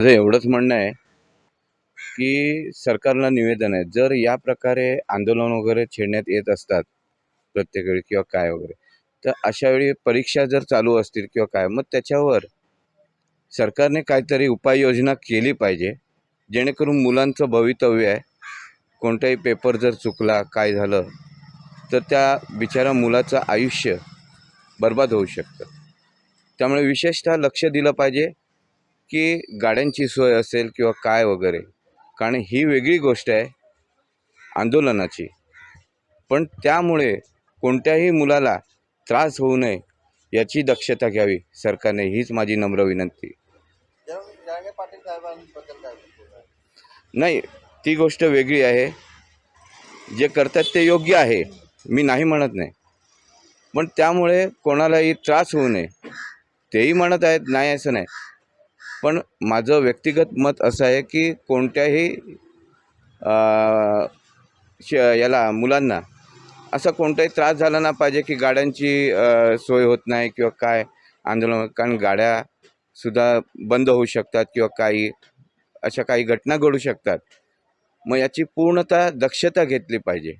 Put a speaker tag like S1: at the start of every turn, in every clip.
S1: माझं एवढंच म्हणणं आहे की सरकारला निवेदन आहे. जर या प्रकारे आंदोलन वगैरे छेडण्यात येत असतात प्रत्येक वेळी किंवा काय वगैरे तर अशा वेळी परीक्षा जर चालू असतील किंवा काय मग त्याच्यावर सरकारने काहीतरी उपाययोजना केली पाहिजे जेणेकरून मुलांचं भवितव्य आहे. कोणताही पेपर जर चुकला काय झालं तर त्या बिचारा मुलाचं आयुष्य बर्बाद होऊ शकतं. त्यामुळे विशेषतः लक्ष दिलं पाहिजे की गाड्यांची सोय असेल किंवा काय वगैरे. कारण ही वेगळी गोष्ट आहे आंदोलनाची. पण त्यामुळे कोणत्याही मुलाला त्रास होऊ नये याची दक्षता घ्यावी सरकारने हीच माझी नम्र विनंती. नाही ती गोष्ट वेगळी आहे. जे करतात ते योग्य आहे मी नाही म्हणत नाही. पण त्यामुळे कोणालाही त्रास होऊ नये. तेही म्हणत आहेत नाही असं नाही. पण माझं व्यक्तिगत मत असं आहे की कोणत्याही श याला मुलांना असा कोणताही त्रास झाला ना पाहिजे की गाड्यांची सोय होत नाही किंवा काय आंदोलन कारण गाड्यासुद्धा बंद होऊ शकतात किंवा काही अशा काही घटना घडू शकतात. मग याची पूर्णतः दक्षता घेतली पाहिजे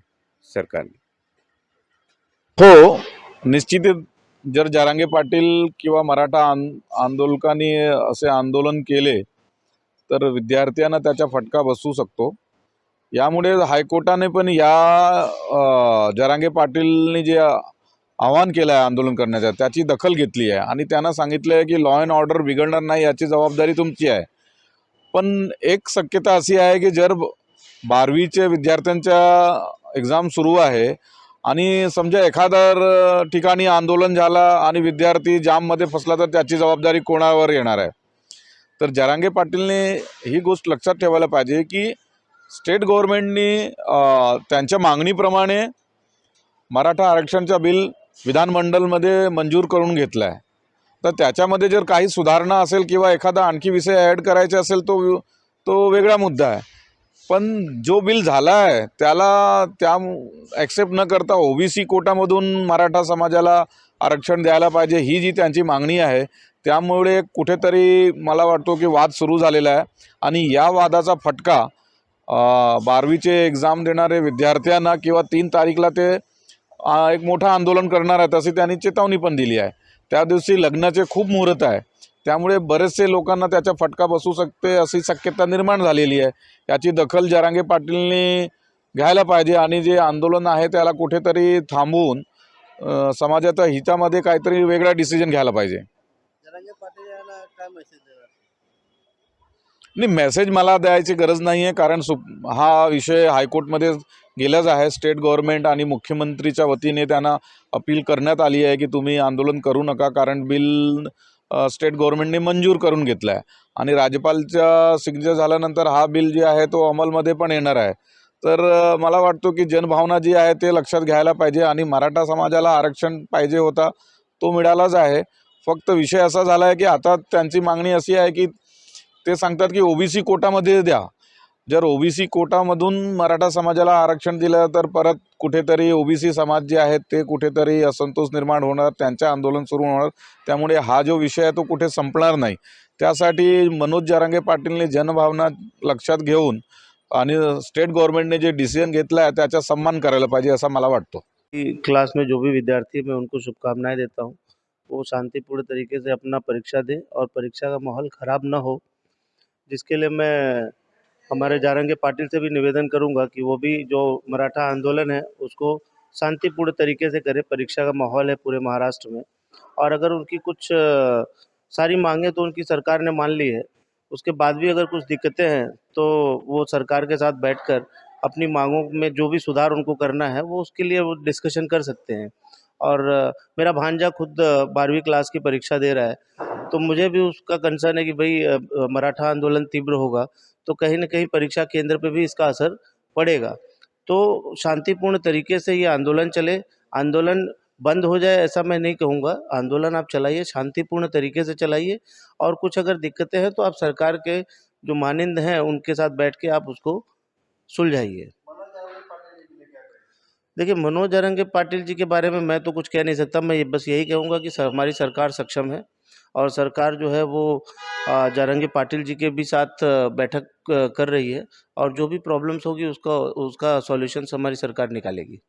S1: सरकारने.
S2: हो निश्चितच जर जारांगे पाटील किंवा मराठा आं आंदोलकांनी असे आंदोलन केले तर विद्यार्थ्यांना त्याचा फटका बसू शकतो. यामुळे हायकोर्टाने पण या जरांगे पाटीलने जे आवाहन केलं आहे आंदोलन करण्याचं त्याची दखल घेतली आहे. आणि त्यांना सांगितलं आहे की लॉ अँड ऑर्डर बिघडणार नाही याची जबाबदारी तुमची आहे. पण एक शक्यता अशी आहे की जर बारावीचे विद्यार्थ्यांच्या एक्झाम सुरू आहे आणि समजा एखादं ठिकाणी आंदोलन झाला आणि विद्यार्थी जाममध्ये फसला तर त्याची जबाबदारी कोणावर येणार आहे? तर जरांगे पाटीलने ही गोष्ट लक्षात ठेवायला पाहिजे की स्टेट गव्हर्नमेंटनी त्यांच्या मागणीप्रमाणे मराठा आरक्षणचा बिल विधानमंडळमध्ये मंजूर करून घेतला आहे तर त्याच्यामध्ये जर काही सुधारणा असेल किंवा एखादा आणखी विषय ॲड करायचा असेल तो तो वेगळा मुद्दा आहे. पण जो बिल झाला आहे त्याला त्या ॲक्सेप्ट न करता ओबीसी कोटामधून मराठा समाजाला आरक्षण द्यायला पाहिजे ही जी त्यांची मागणी आहे त्यामुळे कुठेतरी मला वाटतो की वाद सुरू झालेला आहे. आणि या वादाचा फटका बारावीचे एक्झाम देणारे विद्यार्थ्यांना किंवा तीन तारीखला ते एक मोठं आंदोलन करणार आहेत अशी त्यांनी चेतावणी पण दिली आहे. त्या दिवशी लग्नाचे खूप मुहूर्त आहे. त्यामुळे बरेचसे लोकांना त्याचा फटका बसू शकते अशी शक्यता निर्माण झालेली आहे. याची दखल जरांगे पाटीलनी घ्यायला पाहिजे आणि जे आंदोलन आहे त्याला कुठेतरी थांबवून समाजाच्या हितामध्ये काहीतरी वेगळा डिसिजन घ्यायला पाहिजे. नाही मेसेज मला द्यायची गरज नाही आहे कारण सु हा विषय हायकोर्टमध्ये गेलाच आहे. स्टेट गव्हर्नमेंट आणि मुख्यमंत्रीच्या वतीने त्यांना अपील करण्यात आली आहे की तुम्ही आंदोलन करू नका कारण बिल स्टेट गव्हर्नमेंटने मंजूर करून घेतला आहे आणि राज्यपालच्या सिग्नेचर झाल्यानंतर हा बिल जे आहे तो अंमलमध्ये पण येणार आहे. तर मला वाटतो की जनभावना जी आहे ते लक्षात घ्यायला पाहिजे आणि मराठा समाजाला आरक्षण पाहिजे होता तो मिळालाच आहे. फक्त विषय असा झाला आहे की आता त्यांची मागणी अशी आहे की ते सांगतात की ओबीसी कोटामध्ये द्या. जर ओबीसी कोटामधून मराठा समाजाला आरक्षण दिलं तर परत कुठेतरी ओबीसी समाज जे आहेत ते कुठेतरी असंतोष निर्माण होणार त्यांचे आंदोलन सुरू होणार. त्यामुळे हा जो विषय आहे तो कुठे संपणार नाही. त्यासाठी मनोज जारांगे पाटीलने जनभावना लक्षात घेऊन आणि स्टेट गव्हर्नमेंटने जे डिसिजन घेतला आहे त्याचा सम्मान करायला पाहिजे असा मला वाटतो.
S3: क्लास में जो भी विद्यार्थी मैं उनको शुभकामनाएं देता हूँ. वो शांतिपूर्ण तरीके से अपना परीक्षा दें और परीक्षा का माहौल ख़राब ना हो जिसके लिए मैं हमारे जारंगे पाटिल से भी निवेदन करूँगा कि वो भी जो मराठा आंदोलन है, उसको शांतिपूर्ण तरीके से करें, परीक्षा का माहौल है पूरे महाराष्ट्र में। और अगर उनकी कुछ सारी मांगें तो उनकी सरकार ने मान ली है। उसके बाद भी अगर कुछ दिक्कतें हैं तो वो सरकार के साथ बैठकर अपनी मांगों में जो भी सुधार उनको करना है, वो उसके लिए वो डिस्कशन कर सकते हैं। और मेरा भांजा खुद बारहवीं क्लास की परीक्षा दे रहा है। तो मुझे भी उसका कंसर्न है कि भाई मराठा आंदोलन तीव्र होगा तो कहीं ना कहीं परीक्षा केंद्र पर भी इसका असर पड़ेगा। तो शांतिपूर्ण तरीके से ये आंदोलन चले। आंदोलन बंद हो जाए ऐसा मैं नहीं कहूँगा। आंदोलन आप चलाइए, शांतिपूर्ण तरीके से चलाइए। और कुछ अगर दिक्कतें हैं तो आप सरकार के जो मानिंद हैं, उनके साथ बैठ के आप उसको सुलझाइए। देखिए, मनोज अरंगे पाटिल जी के बारे में मैं तो कुछ कह नहीं सकता। मैं बस यही कहूँगा कि हमारी सरकार सक्षम है। और सरकार जो है वो जारंगी पाटिल जी के भी साथ बैठक कर रही है और जो भी प्रॉब्लम्स होगी उसका उसका सॉल्यूशन्स हमारी सरकार निकालेगी।